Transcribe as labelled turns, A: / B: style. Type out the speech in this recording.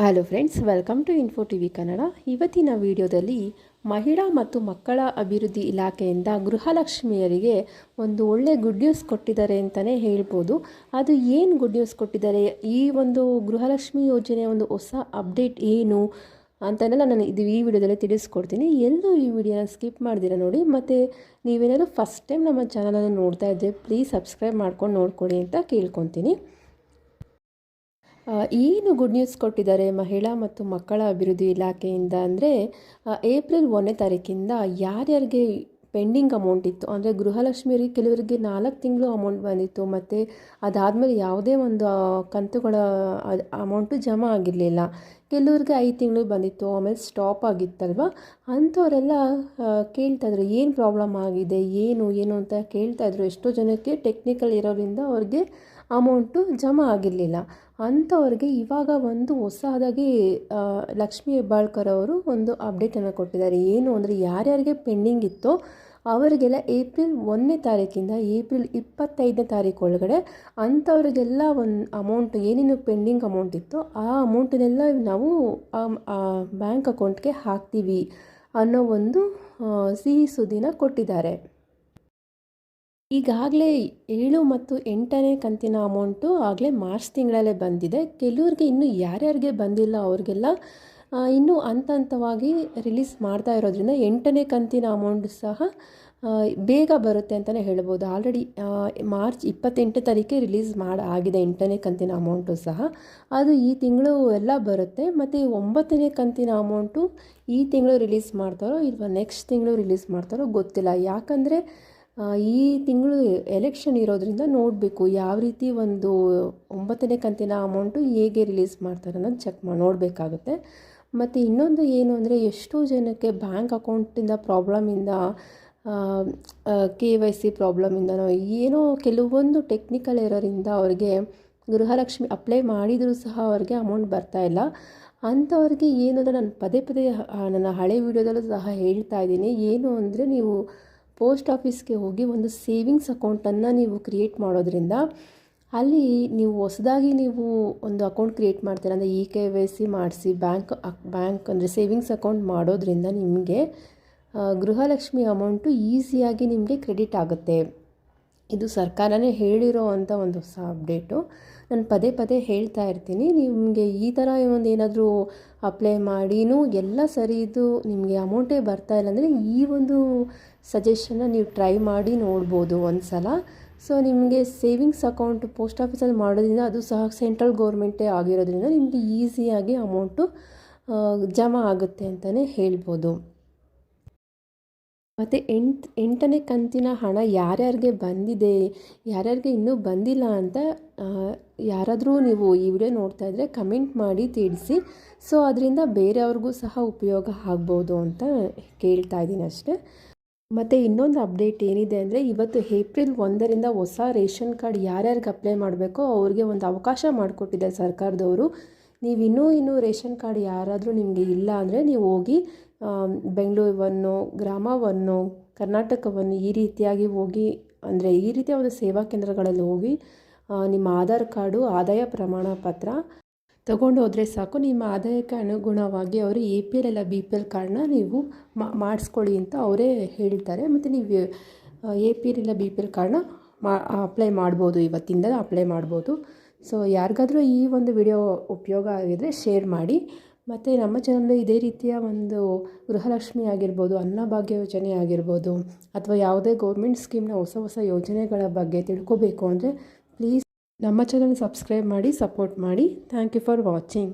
A: Hello friends welcome to info T V Kannada ಇವತ್ತಿನ ವಿಡಿಯೋದಲ್ಲಿ ಮಹಿಳಾ ಮತ್ತು ಮಕ್ಕಳ ಅಭಿವೃದ್ಧಿ ಇಲಾಖೆಯಿಂದ ಗೃಹಲಕ್ಷ್ಮಿಯರಿಗೆ ಒಂದು ಒಳ್ಳೆ ಗುಡ್ ನ್ಯೂಸ್ ಕೊಟ್ಟಿದ್ದಾರೆ ಅಂತಲೇ ಹೇಳ್ಬೋದು. ಅದು ಏನು ಗುಡ್ ನ್ಯೂಸ್ ಕೊಟ್ಟಿದ್ದಾರೆ? ಈ ಒಂದು ಗೃಹಲಕ್ಷ್ಮಿ ಯೋಜನೆಯ ಒಂದು ಹೊಸ ಅಪ್ಡೇಟ್ ಏನು ಅಂತನೆಲ್ಲ ನಾನು ಇದು ಈ ವಿಡಿಯೋದಲ್ಲಿ ತಿಳಿಸ್ಕೊಡ್ತೀನಿ. ಎಲ್ಲೂ ಈ ವಿಡಿಯೋನ ಸ್ಕಿಪ್ ಮಾಡಿದಿರ ನೋಡಿ. ಮತ್ತು ನೀವೇನಾದರೂ ಫಸ್ಟ್ ಟೈಮ್ ನಮ್ಮ ಚಾನಲನ್ನು ನೋಡ್ತಾ ಇದ್ದರೆ ಪ್ಲೀಸ್ ಸಬ್ಸ್ಕ್ರೈಬ್ ಮಾಡ್ಕೊಂಡು ನೋಡ್ಕೊಳ್ಳಿ ಅಂತ ಕೇಳ್ಕೊತೀನಿ. ಏನು ಗುಡ್ ನ್ಯೂಸ್ ಕೊಟ್ಟಿದ್ದಾರೆ ಮಹಿಳಾ ಮತ್ತು ಮಕ್ಕಳ ಅಭಿವೃದ್ಧಿ ಇಲಾಖೆಯಿಂದ ಅಂದರೆ ಏಪ್ರಿಲ್ ಒಂದನೇ ತಾರೀಕಿಂದ ಯಾರ್ಯಾರಿಗೆ ಪೆಂಡಿಂಗ್ ಅಮೌಂಟ್ ಇತ್ತು? ಅಂದರೆ ಗೃಹಲಕ್ಷ್ಮಿಯವರಿಗೆ ಕೆಲವರಿಗೆ ನಾಲ್ಕು ತಿಂಗಳು ಅಮೌಂಟ್ ಬಂದಿತ್ತು, ಮತ್ತು ಅದಾದಮೇಲೆ ಯಾವುದೇ ಒಂದು ಕಂತುಗಳ ಅಮೌಂಟು ಜಮಾ ಆಗಿರಲಿಲ್ಲ. ಕೆಲವ್ರಿಗೆ ಐದು ತಿಂಗಳು ಬಂದಿತ್ತು, ಆಮೇಲೆ ಸ್ಟಾಪ್ ಆಗಿತ್ತಲ್ವ? ಅಂಥವರೆಲ್ಲ ಕೇಳ್ತಾಯಿದ್ರು ಏನು ಪ್ರಾಬ್ಲಮ್ ಆಗಿದೆ, ಏನು ಏನು ಅಂತ ಕೇಳ್ತಾಯಿದ್ರು ಎಷ್ಟೋ ಜನಕ್ಕೆ ಟೆಕ್ನಿಕಲ್ ಇರೋದ್ರಿಂದ ಅವ್ರಿಗೆ ಅಮೌಂಟು ಜಮಾ ಆಗಿರಲಿಲ್ಲ. ಅಂಥವ್ರಿಗೆ ಇವಾಗ ಒಂದು ಹೊಸದಾಗಿ ಲಕ್ಷ್ಮೀ ಹೆಬ್ಬಾಳ್ಕರ್ ಅವರು ಒಂದು ಅಪ್ಡೇಟನ್ನು ಕೊಟ್ಟಿದ್ದಾರೆ. ಏನು ಅಂದರೆ ಯಾರ್ಯಾರಿಗೆ ಪೆಂಡಿಂಗ್ ಇತ್ತೋ ಅವರಿಗೆಲ್ಲ ಏಪ್ರಿಲ್ ಒಂದನೇ ತಾರೀಕಿಂದ ಏಪ್ರಿಲ್ ಇಪ್ಪತ್ತೈದನೇ ತಾರೀಕು ಒಳಗಡೆ ಅಂಥವ್ರಿಗೆಲ್ಲ ಒಂದು ಅಮೌಂಟ್, ಏನೇನು ಪೆಂಡಿಂಗ್ ಅಮೌಂಟ್ ಇತ್ತೋ ಆ ಅಮೌಂಟನ್ನೆಲ್ಲ ನಾವು ಬ್ಯಾಂಕ್ ಅಕೌಂಟ್ಗೆ ಹಾಕ್ತೀವಿ ಅನ್ನೋ ಒಂದು ಸಿಹಿ ಸುದ್ದಿನ ಕೊಟ್ಟಿದ್ದಾರೆ. ಈಗಾಗಲೇ ಏಳು ಮತ್ತು ಎಂಟನೇ ಕಂತಿನ ಅಮೌಂಟು ಆಗಲೇ ಮಾರ್ಚ್ ತಿಂಗಳಲ್ಲೇ ಬಂದಿದೆ. ಕೆಲವ್ರಿಗೆ ಇನ್ನೂ ಯಾರ್ಯಾರಿಗೆ ಬಂದಿಲ್ಲ ಅವ್ರಿಗೆಲ್ಲ ಇನ್ನೂ ಹಂತ ಹಂತವಾಗಿ ರಿಲೀಸ್ ಮಾಡ್ತಾ ಇರೋದ್ರಿಂದ ಎಂಟನೇ ಕಂತಿನ ಅಮೌಂಟ್ ಸಹ ಬೇಗ ಬರುತ್ತೆ ಅಂತಲೇ ಹೇಳ್ಬೋದು. ಆಲ್ರೆಡಿ ಮಾರ್ಚ್ ಇಪ್ಪತ್ತೆಂಟು ತಾರೀಕೆ ರಿಲೀಸ್ ಮಾಡಿ, ಆಗಿದೆ ಎಂಟನೇ ಕಂತಿನ ಅಮೌಂಟು ಸಹ. ಅದು ಈ ತಿಂಗಳು ಎಲ್ಲ ಬರುತ್ತೆ. ಮತ್ತು ಒಂಬತ್ತನೇ ಕಂತಿನ ಅಮೌಂಟು ಈ ತಿಂಗಳು ರಿಲೀಸ್ ಮಾಡ್ತಾರೋ ಇಲ್ವಾ ನೆಕ್ಸ್ಟ್ ತಿಂಗಳು ರಿಲೀಸ್ ಮಾಡ್ತಾರೋ ಗೊತ್ತಿಲ್ಲ. ಯಾಕಂದರೆ ಈ ತಿಂಗಳು ಎಲೆಕ್ಷನ್ ಇರೋದರಿಂದ ನೋಡಬೇಕು ಯಾವ ರೀತಿ ಒಂದು ಒಂಬತ್ತನೇ ಕಂತಿನ ಅಮೌಂಟು ಹೇಗೆ ರಿಲೀಸ್ ಮಾಡ್ತಾರೆ ಅನ್ನೋದು ಚೆಕ್ ಮಾಡಿ ನೋಡಬೇಕಾಗುತ್ತೆ. ಮತ್ತು ಇನ್ನೊಂದು ಏನು ಅಂದರೆ ಎಷ್ಟೋ ಜನಕ್ಕೆ ಬ್ಯಾಂಕ್ ಅಕೌಂಟಿಂದ ಪ್ರಾಬ್ಲಮಿಂದ ಕೆ ವೈ ಸಿ ಪ್ರಾಬ್ಲಮಿಂದನೋ ಏನೋ ಕೆಲವೊಂದು ಟೆಕ್ನಿಕಲ್ ಇರೋರಿಂದ ಅವರಿಗೆ ಗೃಹಲಕ್ಷ್ಮಿ ಅಪ್ಲೈ ಮಾಡಿದರೂ ಸಹ ಅವ್ರಿಗೆ ಅಮೌಂಟ್ ಬರ್ತಾ ಇಲ್ಲ. ಅಂಥವ್ರಿಗೆ ಏನು ಅಂದರೆ ನಾನು ಪದೇ ಪದೇ ನನ್ನ ಹಳೆ ವೀಡಿಯೋದಲ್ಲೂ ಸಹ ಹೇಳ್ತಾ ಇದ್ದೀನಿ. ಏನು ಅಂದರೆ ನೀವು ಪೋಸ್ಟ್ ಆಫೀಸ್ಗೆ ಹೋಗಿ ಒಂದು ಸೇವಿಂಗ್ಸ್ ಅಕೌಂಟನ್ನು ನೀವು ಕ್ರಿಯೇಟ್ ಮಾಡೋದ್ರಿಂದ ಅಲ್ಲಿ ನೀವು ಹೊಸದಾಗಿ ನೀವು ಒಂದು ಅಕೌಂಟ್ ಕ್ರಿಯೇಟ್ ಮಾಡ್ತೀರ. ಅಂದರೆ ಇ ಕೆ ವೈ ಸಿ ಮಾಡಿಸಿ ಬ್ಯಾಂಕ್ ಬ್ಯಾಂಕ್ ಅಂದರೆ ಸೇವಿಂಗ್ಸ್ ಅಕೌಂಟ್ ಮಾಡೋದ್ರಿಂದ ನಿಮಗೆ ಗೃಹಲಕ್ಷ್ಮಿ ಅಮೌಂಟು ಈಸಿಯಾಗಿ ನಿಮಗೆ ಕ್ರೆಡಿಟ್ ಆಗುತ್ತೆ. ಇದು ಸರ್ಕಾರನೇ ಹೇಳಿರೋ ಅಂಥ ಒಂದು ಹೊಸ ಅಪ್ಡೇಟು. ನಾನು ಪದೇ ಪದೇ ಹೇಳ್ತಾ ಇರ್ತೀನಿ. ನಿಮಗೆ ಈ ಥರ ಒಂದು ಏನಾದರೂ ಅಪ್ಲೈ ಮಾಡಿನೂ ಎಲ್ಲ ಸರಿ ಇದು ನಿಮಗೆ ಅಮೌಂಟೇ ಬರ್ತಾ ಇಲ್ಲ ಅಂದರೆ ಈ ಒಂದು ಸಜೆಷನ್ನ ನೀವು ಟ್ರೈ ಮಾಡಿ ನೋಡ್ಬೋದು ಒಂದು ಸಲ ಸೊ ನಿಮಗೆ ಸೇವಿಂಗ್ಸ್ ಅಕೌಂಟ್ ಪೋಸ್ಟ್ ಆಫೀಸಲ್ಲಿ ಮಾಡೋದ್ರಿಂದ ಅದು ಸಹ ಸೆಂಟ್ರಲ್ ಗೌರ್ಮೆಂಟೇ ಆಗಿರೋದ್ರಿಂದ ನಿಮಗೆ ಈಸಿಯಾಗಿ ಅಮೌಂಟು ಜಮಾ ಆಗುತ್ತೆ ಅಂತಲೇ ಹೇಳ್ಬೋದು. ಮತ್ತು ಎಂಟು, ಎಂಟನೇ ಕಂತಿನ ಹಣ ಯಾರ್ಯಾರಿಗೆ ಬಂದಿದೆ, ಯಾರ್ಯಾರಿಗೆ ಇನ್ನೂ ಬಂದಿಲ್ಲ ಅಂತ ಯಾರಾದರೂ ನೀವು ಈ ವಿಡಿಯೋ ನೋಡ್ತಾ ಇದ್ದರೆ ಕಮೆಂಟ್ ಮಾಡಿ ತಿಳಿಸಿ. ಸೊ, ಅದರಿಂದ ಬೇರೆಯವ್ರಿಗೂ ಸಹ ಉಪಯೋಗ ಆಗ್ಬೋದು ಅಂತ ಕೇಳ್ತಾ ಇದ್ದೀನಿ ಅಷ್ಟೇ. ಮತ್ತು ಇನ್ನೊಂದು ಅಪ್ಡೇಟ್ ಏನಿದೆ ಅಂದರೆ, ಇವತ್ತು ಏಪ್ರಿಲ್ ಒಂದರಿಂದ ಹೊಸ ರೇಷನ್ ಕಾರ್ಡ್ ಯಾರ್ಯಾರಿಗೆ ಅಪ್ಲೈ ಮಾಡಬೇಕೋ ಅವ್ರಿಗೆ ಒಂದು ಅವಕಾಶ ಮಾಡಿಕೊಟ್ಟಿದ್ದಾರೆ ಸರ್ಕಾರದವರು. ನೀವು ಇನ್ನೂ ಇನ್ನೂ ರೇಷನ್ ಕಾರ್ಡ್ ಯಾರಾದರೂ ನಿಮಗೆ ಇಲ್ಲ ಅಂದರೆ ನೀವು ಹೋಗಿ ಬೆಂಗಳೂರು ಗ್ರಾಮವನ್ನು, ಕರ್ನಾಟಕವನ್ನು ಈ ರೀತಿಯಾಗಿ ಹೋಗಿ, ಅಂದರೆ ಈ ರೀತಿಯ ಒಂದು ಸೇವಾ ಕೇಂದ್ರಗಳಲ್ಲಿ ಹೋಗಿ ನಿಮ್ಮ ಆಧಾರ್ ಕಾರ್ಡು, ಆದಾಯ ಪ್ರಮಾಣ ಪತ್ರ ತಗೊಂಡು ಹೋದರೆ ಸಾಕು. ನಿಮ್ಮ ಆದಾಯಕ್ಕೆ ಅನುಗುಣವಾಗಿ ಅವರು ಎ ಪಿ ಎಲ್ ಎಲ್ಲ ಬಿ ಪಿ ಎಲ್ ಕಾರ್ಡನ್ನ ನೀವು ಮಾಡಿಸ್ಕೊಳ್ಳಿ ಅಂತ ಅವರೇ ಹೇಳ್ತಾರೆ ಮತ್ತು ನೀವು ಎ ಪಿ ಎಲ್ ಇಲ್ಲ ಬಿ ಪಿ ಎಲ್ ಕಾರ್ಡನ್ನ ಮಾ, ಅಪ್ಲೈ ಮಾಡ್ಬೋದು ಇವತ್ತಿಂದ ಅಪ್ಲೈ ಮಾಡ್ಬೋದು. ಸೊ, ಯಾರಿಗಾದರೂ ಈ ಒಂದು ವಿಡಿಯೋ ಉಪಯೋಗ ಆಗಿದ್ರೆ ಶೇರ್ ಮಾಡಿ. ಮತ್ತು ನಮ್ಮ ಚಾನಲ್ ಇದೇ ರೀತಿಯ ಒಂದು ಗೃಹಲಕ್ಷ್ಮಿ ಆಗಿರ್ಬೋದು, ಅನ್ನಭಾಗ್ಯ ಯೋಜನೆ ಆಗಿರ್ಬೋದು, ಅಥವಾ ಯಾವುದೇ ಗೌರ್ಮೆಂಟ್ ಸ್ಕೀಮ್ನ ಹೊಸ ಹೊಸ ಯೋಜನೆಗಳ ಬಗ್ಗೆ ತಿಳ್ಕೊಬೇಕು ಅಂದರೆ ಪ್ಲೀಸ್ ನಮ್ಮ ಚಾನಲ್ ಸಬ್ಸ್ಕ್ರೈಬ್ ಮಾಡಿ ಸಪೋರ್ಟ್ ಮಾಡಿ. Thank you for watching